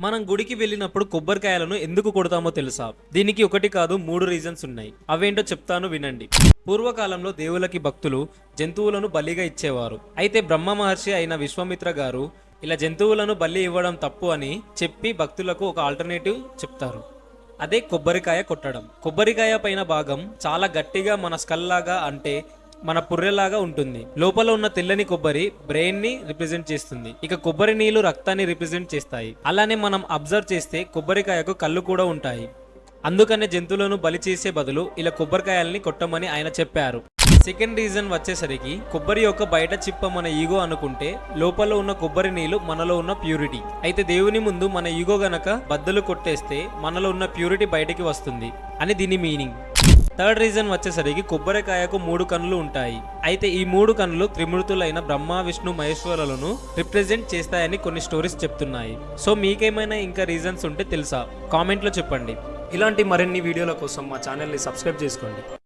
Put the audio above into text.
మనం గుడికి వెళ్ళినప్పుడు కొబ్బరికాయలను ఎందుకు కొడతామో తెలుసా? దీనికి ఒకటి కాదు మూడు రీజన్స్ ఉన్నాయి. అవేంటో చెప్తాను వినండి. పూర్వకాలంలో దేవులకి భక్తులు జంతువులను బలిగా ఇచ్చేవారు. అయితే బ్రహ్మ మహర్షి అయిన విశ్వామిత్ర గారు ఇలా జంతువులను బలి ఇవ్వడం తప్పు అని చెప్పి భక్తులకు ఒక ఆల్టర్నేటివ్ చెప్తారు. అదే కొబ్బరికాయ కొట్టడం. కొబ్బరికాయ పైన భాగం చాలా గట్టిగా మన స్కల్లాగా అంటే మన పుర్రెలాగా ఉంటుంది. లోపల ఉన్న తెల్లని కొబ్బరి బ్రెయిన్ని రిప్రజెంట్ చేస్తుంది. ఇక కొబ్బరి నీళ్ళు రక్తాన్ని రిప్రజెంట్ చేస్తాయి. అలానే మనం అబ్జర్వ్ చేస్తే కొబ్బరికాయకు కళ్ళు కూడా ఉంటాయి. అందుకనే జంతువులను బలి చేసే బదులు ఇలా కొబ్బరికాయల్ని కొట్టమని ఆయన చెప్పారు. సెకండ్ రీజన్ వచ్చేసరికి కొబ్బరి యొక్క బయట చిప్ప మన ఈగో అనుకుంటే లోపల ఉన్న కొబ్బరి నీళ్ళు మనలో ఉన్న ప్యూరిటీ అయితే దేవుని ముందు మన ఈగో గనక బద్దలు కొట్టేస్తే మనలో ఉన్న ప్యూరిటీ బయటికి వస్తుంది. అని దీని మీనింగ్ థర్డ్ రీజన్ వచ్చేసరికి కొబ్బరికాయకు మూడు కన్నులు ఉంటాయి. అయితే ఈ మూడు కన్నులు త్రిమూర్తులైన బ్రహ్మ విష్ణు మహేశ్వరులను రిప్రజెంట్ చేస్తాయని కొన్ని స్టోరీస్ చెప్తున్నాయి. సో మీకేమైనా ఇంకా రీజన్స్ ఉంటే తెలుసా? కామెంట్లో చెప్పండి. ఇలాంటి మరిన్ని వీడియోల కోసం మా ఛానల్ని సబ్స్క్రైబ్ చేసుకోండి.